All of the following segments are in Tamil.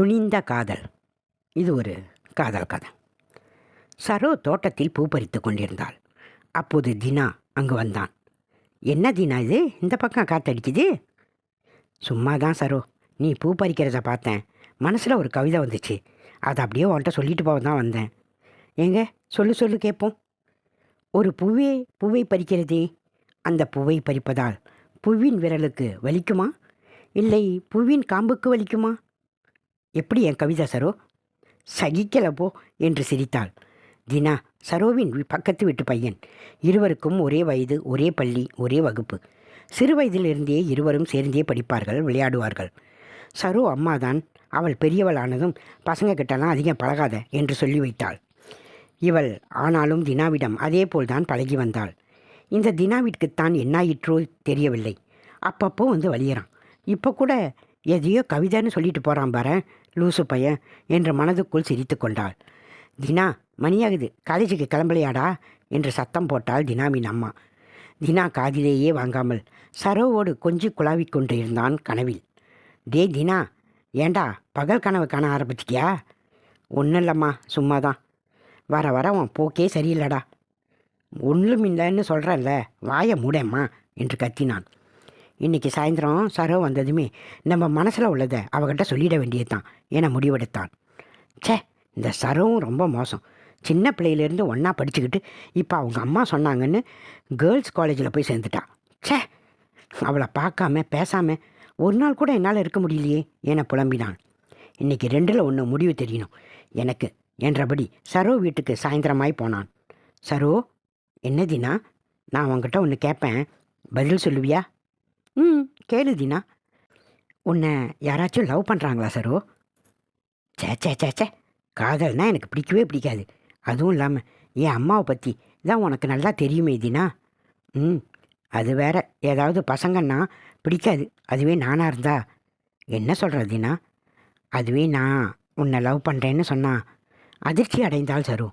துணிந்த காதல். இது ஒரு காதல் கதை. சரோ தோட்டத்தில் பூ பறித்து கொண்டிருந்தாள். அப்போது தினா அங்கு வந்தான். என்ன தினா இது? இந்த பக்கம் காத்தடிக்குது? சும்மா தான் சரோ. நீ பூ பறிக்கிறத பார்த்தேன். மனசில் ஒரு கவிதை வந்துச்சு. அதை அப்படியே உன்கிட்ட சொல்லிட்டு போக தான் வந்தேன். ஏங்க? சொல்லு சொல்லு கேட்போம். ஒரு பூவே பூவை பறிக்கிறதே. அந்த பூவை பறிப்பதால் பூவின் விரலுக்கு வலிக்குமா? இல்லை பூவின் காம்புக்கு வலிக்குமா? எப்படி என் கவிதா சரோ? சகிக்கலப்போ என்று சிரித்தாள். தினா சரோவின் பக்கத்து வீட்டு பையன். இருவருக்கும் ஒரே வயது ஒரே பள்ளி ஒரே வகுப்பு. சிறு வயதிலிருந்தே இருவரும் சேர்ந்தே படிப்பார்கள் விளையாடுவார்கள். சரோ அம்மாதான் அவள் பெரியவளானதும் பசங்க கிட்டலாம் அதிகம் பழகாத என்று சொல்லி வைத்தாள். இவள் ஆனாலும் தினாவிடம் அதே போல்தான் பழகி வந்தாள். இந்த தினாவிற்குத்தான் என்னாயிற்றோ தெரியவில்லை. அப்பப்போ வந்து வலியறான். இப்போ கூட எதையோ கவிதைன்னு சொல்லிட்டு போகிறான் பாரு லூசு பையன் என்று மனதுக்குள் சிரித்து கொண்டாள். தினா மணியாகுது காலேஜுக்கு கிளம்பலையாடா என்று சத்தம் போட்டாள் தினாவின் அம்மா. தினா காதிலேயே வாங்காமல் சரோவோடு கொஞ்சி குழாவிக் கொண்டிருந்தான் கனவில். டே தினா ஏண்டா பகல் கனவு காண ஆரம்பிச்சிட்டியா? ஒன்றும் இல்லைம்மா சும்மா தான் வர வர உன் போக்கே சரியில்லடா. ஒன்றும் இல்லைன்னு சொல்கிறல்ல வாயை மூடேம்மா என்று கத்தினான். இன்னைக்கு சாயந்தரம் சரோ வந்ததுமே நம்ம மனசில் உள்ளதை அவகிட்ட சொல்லிட வேண்டியது தான் என முடிவெடுத்தான். ச்சே இந்த சரோவும் ரொம்ப மோசம். சின்ன பிள்ளையிலேருந்து ஒன்றா படிச்சுக்கிட்டு இப்போ அவங்க அம்மா சொன்னாங்கன்னு கேர்ள்ஸ் காலேஜில் போய் சேர்ந்துட்டா. சே அவளை பார்க்காம பேசாமல் ஒரு நாள் கூட என்னால் இருக்க முடியலையே என புலம்பினான் இன்னைக்கு ரெண்டில் ஒன்று முடிவு தெரியணும். எனக்கு என்றபடி சரோ வீட்டுக்கு சாயந்தரமாய் போனான். சரோ என்னதுன்னா நான் உங்ககிட்ட ஒன்று கேட்பேன் பதில் சொல்லுவியா? ம். கேளு தினா. உன்னை யாராச்சும் லவ் பண்ணுறாங்களா சரோ? சே சே சே சே காதல்னால் எனக்கு பிடிக்கவே பிடிக்காது. அதுவும் இல்லாமல் என் அம்மாவை பற்றி தான் உனக்கு நல்லா தெரியுமே தினா. ம். அது வேற ஏதாவது பசங்கன்னா பிடிக்காது. அதுவே நானாக இருந்தா. என்ன சொல்கிற தினா? அதுவே நான் உன்னை லவ் பண்ணுறேன்னு சொன்னால் அதிர்ச்சி அடைந்தால் சரு.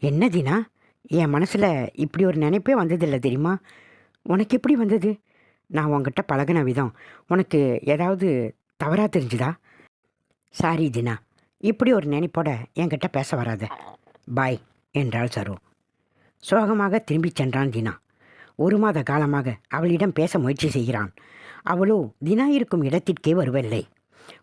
என்ன தினா? என் மனசில் இப்படி ஒரு நினைப்பே வந்ததில்லை தெரியுமா? உனக்கு எப்படி வந்தது? நான் உன்கிட்ட பழகின விதம். உனக்கு ஏதாவது தவறாக தெரிஞ்சுதா? சாரி தினா. இப்படி ஒரு நினைப்போட என்கிட்ட பேச வராத. பாய் என்றாள் சரு. சோகமாக திரும்பிச் சென்றான் தினா. ஒரு மாத காலமாக அவளிடம் பேச முயற்சி செய்கிறான். அவளோ தினா இருக்கும் இடத்திற்கே வருவதில்லை.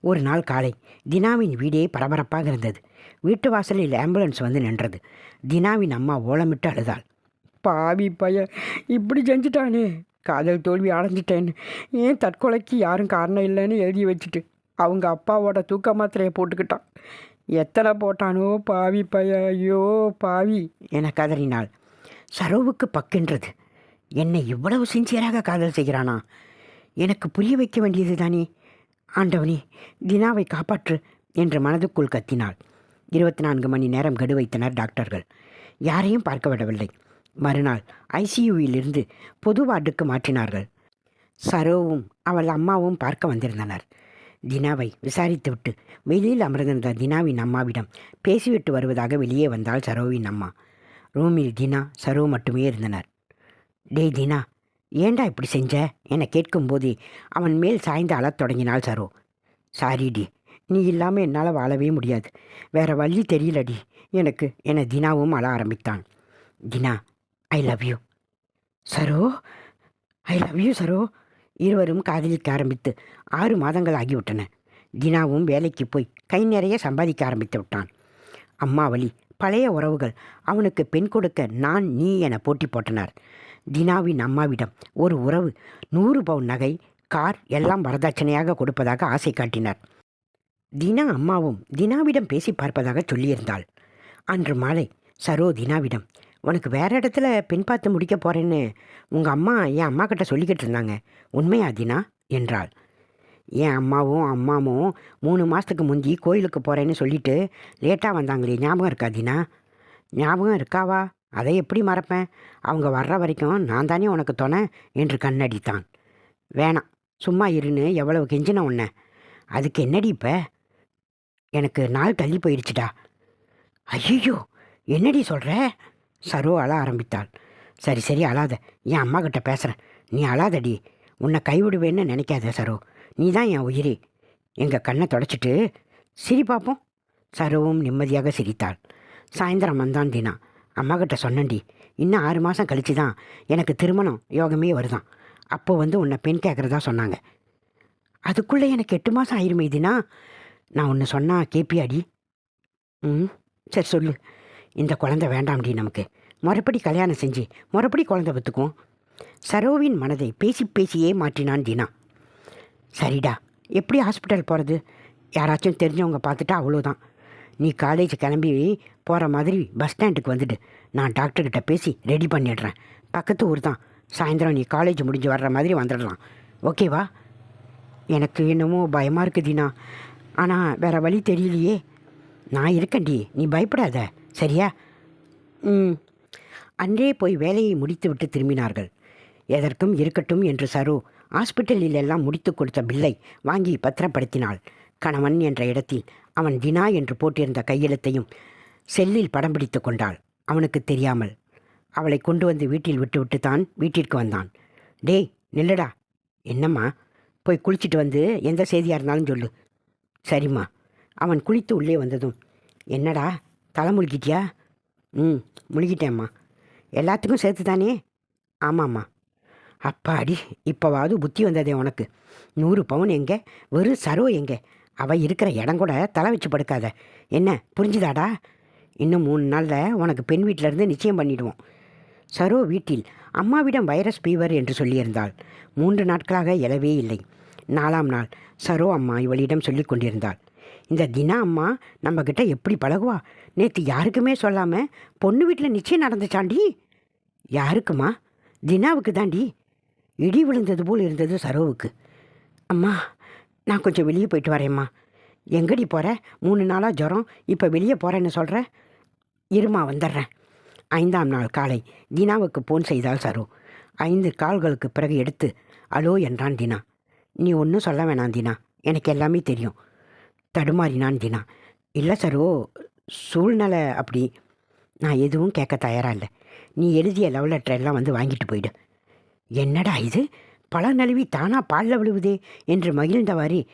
ஒரு நாள் காலை தினாவின் வீடே பரபரப்பாக இருந்தது. வீட்டு வாசலில் ஆம்புலன்ஸ் வந்து நின்றது. தினாவின் அம்மா ஓலமிட்டு அழுதாள். பாவி பையன் இப்படி செஞ்சிட்டானே. காதல் தோல்வி அடைஞ்சிட்டேன்னு. ஏன் தற்கொலைக்கு யாரும் காரணம் இல்லைன்னு எழுதி வச்சுட்டு அவங்க அப்பாவோட தூக்க மாத்திரையை போட்டுக்கிட்டான். எத்தனை போட்டானோ பாவி பைய ஐயோ பாவி என கதறினாள். சரோவுக்கு பக்கென்றது. என்னை இவ்வளவு சின்சியராக காதல் செய்கிறானா? எனக்கு புரிய வைக்க வேண்டியது தானே? ஆண்டவனே தினாவை காப்பாற்று என்று மனதுக்குள் கத்தினாள். இருபத்தி நான்கு மணி நேரம் கடு வைத்தனர் டாக்டர்கள். யாரையும் பார்க்க விடவில்லை. மறுநாள் ஐசியூவிலிருந்து பொது வார்டுக்கு மாற்றினார்கள். சரோவும் அவள் அம்மாவும் பார்க்க வந்திருந்தனர். தினாவை விசாரித்துவிட்டு வெளியில் அமர்ந்திருந்த தினாவின் அம்மாவிடம் பேசிவிட்டு வருவதாக வெளியே வந்தாள் சரோவின் அம்மா. ரூமில் தினா சரோ மட்டுமே இருந்தனர். டேய் தினா ஏண்டா இப்படி செஞ்ச? என கேட்கும்போதே அவன் மேல் சாய்ந்து அழத் தொடங்கினாள் சரோ. சாரிடி நீ இல்லாமல் என்னால் வாழவே முடியாது. வேற வழி தெரியலடி எனக்கு என தினாவும் அழ ஆரம்பித்தான். Dina I love you Saro I love you Saro. இருவரும் காதலிக்க ஆரம்பித்து ஆறு மாதங்கள் ஆகிவிட்டன. தினாவும் வேலைக்கு போய் கை நிறைய சம்பாதிக்க ஆரம்பித்து விட்டான். அம்மாவளி பழைய உறவுகள் அவனுக்கு பெண் கொடுக்க நான் நீ என போட்டி போட்டனர். தினாவின் அம்மாவிடம் ஒரு உறவு நூறு பவுன் நகை கார் எல்லாம் வரதட்சணையாக கொடுப்பதாக ஆசை காட்டினார். தினா அம்மாவும் தினாவிடம் பேசி பார்ப்பதாக சொல்லியிருந்தாள். அன்று மாலை சரோ தினாவிடம் உனக்கு வேற இடத்துல பெண் பார்த்து முடிக்க போறேன்னு உங்கள் அம்மா என் அம்மா கிட்ட சொல்லிக்கிட்டு இருந்தாங்க. உண்மையா தினா? என்றாள். என் அம்மாவும் அம்மாவும் மூணு மாதத்துக்கு முந்தி கோயிலுக்கு போகிறேன்னு சொல்லிட்டு லேட்டாக வந்தாங்களே. ஞாபகம் இருக்கா தினா? ஞாபகம் இருக்காவா? அதை எப்படி மறப்பேன்? அவங்க வர்ற வரைக்கும் நான் தானே உனக்கு துணை என்று கண்ணடித்தான். வேணாம் சும்மா இருன்னு எவ்வளவு கெஞ்சின உன்ன. அதுக்கு என்னடி இப்போ? எனக்கு நாள் தள்ளி போயிடுச்சுடா. ஐயோ என்னடி சொல்கிற சரோ அழ ஆரம்பித்தாள். சரி சரி அழாத. என் அம்மா கிட்ட பேசுகிறேன் நீ அழாதடி. உன்னை கைவிடுவேன்னு நினைக்காத சரோ. நீ தான் என் உயிரி. எங்கள் கண்ணை தொடச்சிட்டு சிரி பார்ப்போம் சரோவும் நிம்மதியாக சிரித்தாள். சாயந்தரம் வந்தான் தினா. அம்மா கிட்ட சொன்னண்டி இன்னும் ஆறு மாதம் கழிச்சு தான் எனக்கு திருமணம் யோகமே வருதான். அப்போ வந்து உன்னை பெண் கேட்குறதா சொன்னாங்க. அதுக்குள்ளே எனக்கு எட்டு மாதம் ஆயிருமே தினா. நான் ஒன்று சொன்னா கேப்பியாடி? ம் சரி சொல்லு. இந்த குழந்தை வேண்டாம்டி நமக்கு. முறைப்படி கல்யாணம் செஞ்சு முறைப்படி குழந்தை பத்துக்குவோம் சரோவின் மனதை பேசி பேசியே மாற்றினான் தினா. சரிடா எப்படி ஹாஸ்பிட்டல் போகிறது யாராச்சும் தெரிஞ்சவங்க பார்த்துட்டா அவ்வளோதான் நீ காலேஜ் கிளம்பி போகிற மாதிரி பஸ் ஸ்டாண்டுக்கு வந்துட்டு நான் டாக்டர்கிட்ட பேசி ரெடி பண்ணிடுறேன். பக்கத்து ஊர் தான். சாயந்தரம் நீ காலேஜ் முடிஞ்சு வர்ற மாதிரி வந்துடலாம். ஓகேவா எனக்கு என்னமோ பயமாக இருக்குது தீனா. ஆனால் வேறு வழி தெரியலையே. நான் இருக்கேன்டி நீ பயப்படாத. சரியா? ம். அன்றே போய் வேலையை முடித்துவிட்டு திரும்பினார்கள். எதற்கும் இருக்கட்டும் என்று சரு ஹாஸ்பிட்டலில் எல்லாம் முடித்து கொடுத்த பில்லை வாங்கி பத்திரப்படுத்தினாள். கணவன் என்ற இடத்தில் அவன் தினா என்று போட்டிருந்த கையெழுத்தையும் செல்லில் படம் பிடித்து கொண்டாள். அவனுக்கு தெரியாமல் அவளை கொண்டு வந்து வீட்டில் விட்டுவிட்டு தான் வீட்டிற்கு வந்தான். டேய் நில்லடா. என்னம்மா? போய் குளிச்சிட்டு வந்து எந்த செய்தியாக இருந்தாலும் சொல்லு. சரிம்மா. அவன் குளித்து உள்ளே வந்ததும் என்னடா? தலை முழுகிட்டியா? ம் முழுகிட்டேம்மா. எல்லாத்துக்கும் சேர்த்து தானே ஆமாம்மா. அப்பாடி இப்போவாவது புத்தி வந்ததே உனக்கு. நூறு பவுன் எங்கே? வெறும் சரோ எங்கே? அவள் இருக்கிற இடம் கூட தலை வச்சு படுக்காத. என்ன புரிஞ்சுதாடா? இன்னும் மூணு நாளில் உனக்கு பெண் வீட்டிலேருந்து நிச்சயம் பண்ணிவிடுவோம் சரோ வீட்டில் அம்மாவிடம் வைரஸ் ஃபீவர் என்று சொல்லியிருந்தாள். மூன்று நாட்களாக எழவே இல்லை. நாலாம் நாள் சரோ அம்மா இவளிடம் சொல்லிக் கொண்டிருந்தாள் இந்த தினா அம்மா நம்மக்கிட்ட எப்படி பழகுவா? நேற்று யாருக்குமே சொல்லாமல் பொண்ணு வீட்டில் நிச்சயம் நடந்துச்சாண்டி? யாருக்குமா? தினாவுக்கு தாண்டி இடி விழுந்தது போல் இருந்தது சரோவுக்கு. அம்மா நான் கொஞ்சம் வெளியே போயிட்டு வரேம்மா. எங்கடி போகிற மூணு நாளாக ஜுரம் இப்போ வெளியே போகிறேன்னு சொல்கிற இருமா வந்துடுறேன். ஐந்தாம் நாள் காலை தினாவுக்கு போன் செய்தால் சரோ. ஐந்து கால்களுக்கு பிறகு எடுத்து அலோ என்றான் தினா நீ ஒன்றும் சொல்ல வேணாம் தினா எனக்கு எல்லாமே தெரியும். தடுமாறினான் தினா இல்லை சரோ சூழ்நிலை அப்படி. நான் எதுவும் கேட்க தயாராக இல்லை. நீ எழுதிய லவ் லெட்டர் எல்லாம் வந்து வாங்கிட்டு போயிடு. என்னடா இது? பல நழுவி தானாக பாலில் விழுவுதே என்று மகிழ்ந்தவாறு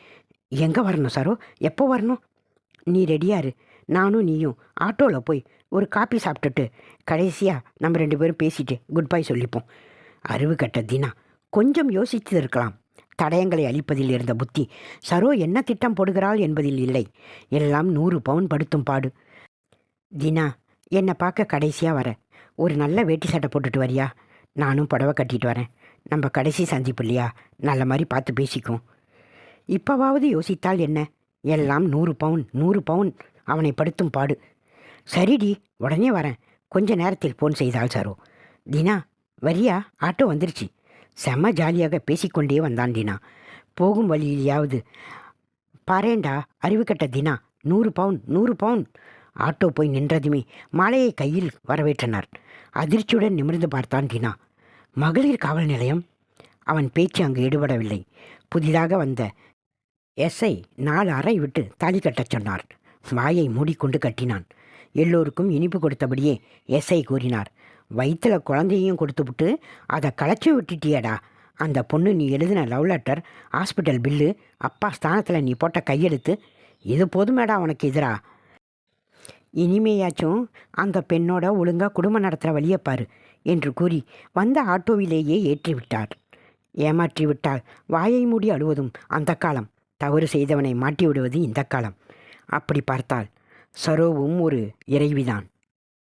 எங்கே வரணும் சாரோ? எப்போ வரணும்? நீ ரெடியாரு நானும் நீயும் ஆட்டோவில் போய் ஒரு காப்பி சாப்பிட்டுட்டு கடைசியாக நம்ம ரெண்டு பேரும் பேசிட்டு குட் பை சொல்லிப்போம். அறிவு கட்ட தினா கொஞ்சம் யோசித்து இருக்கலாம் தடயங்களை அளிப்பதில் இருந்த புத்தி. சரோ என்ன திட்டம் போடுகிறாள் என்பதில் இல்லை. எல்லாம் நூறு பவுன் படுத்தும் பாடு. தினா என்னை பார்க்க கடைசியாக வர. ஒரு நல்ல வேட்டி சட்டை போட்டுட்டு வரியா? நானும் புடவை கட்டிட்டு வரேன். நம்ம கடைசி சந்திப்பு இல்லையா? நல்ல மாதிரி பார்த்து பேசிக்கும் இப்போவாவது யோசித்தால் என்ன? எல்லாம் நூறு பவுன் நூறு பவுன். அவனை படுத்தும் பாடு. சரிடி உடனே வரேன். கொஞ்ச நேரத்தில் ஃபோன் செய்தாள் சரோ. தினா வரியா? ஆட்டோ வந்துருச்சு. செம்ம ஜாலியாக பேசிக்கொண்டே வந்தான் தினா போகும் வழியிலையாவது பாரேண்டா அறிவுக்கட்ட தினா நூறு பவுன் நூறு பவுன். ஆட்டோ போய் நின்றதுமே மாலையை கையில் வரவேற்றனர். அதிர்ச்சியுடன் நிமிர்ந்து பார்த்தான் தினா மகளிர் காவல் நிலையம்? அவன் பேச்சு அங்கு ஈடுபடவில்லை புதிதாக வந்த எஸ்ஐ நாலு அறை விட்டு தாலி கட்டச் சொன்னார். வாயை மூடிக்கொண்டு கட்டினான். எல்லோருக்கும் இனிப்பு கொடுத்தபடியே எஸ்ஐ கூறினார். வயிற்றில் குழந்தையும் கொடுத்துவிட்டு அதை களைச்சி விட்டுட்டியடா. அந்த பொண்ணு நீ எழுதின லவ் லெட்டர் ஹாஸ்பிட்டல் பில்லு அப்பா ஸ்தானத்தில் நீ போட்ட கையெழுத்து இது போதுமேடா உனக்கு எதிரா? இனிமேயாச்சும் அந்த பெண்ணோட ஒழுங்காக குடும்பம் நடத்துகிற வழியை பாரு என்று கூறி வந்த ஆட்டோவிலேயே ஏற்றி விட்டார் ஏமாற்றி விட்டால் வாயை மூடி அழுவதும் அந்த காலம். தவறு செய்தவனை மாட்டி விடுவது இந்த காலம். அப்படி பார்த்தால் சரோவும் ஒரு இறைவிதான்.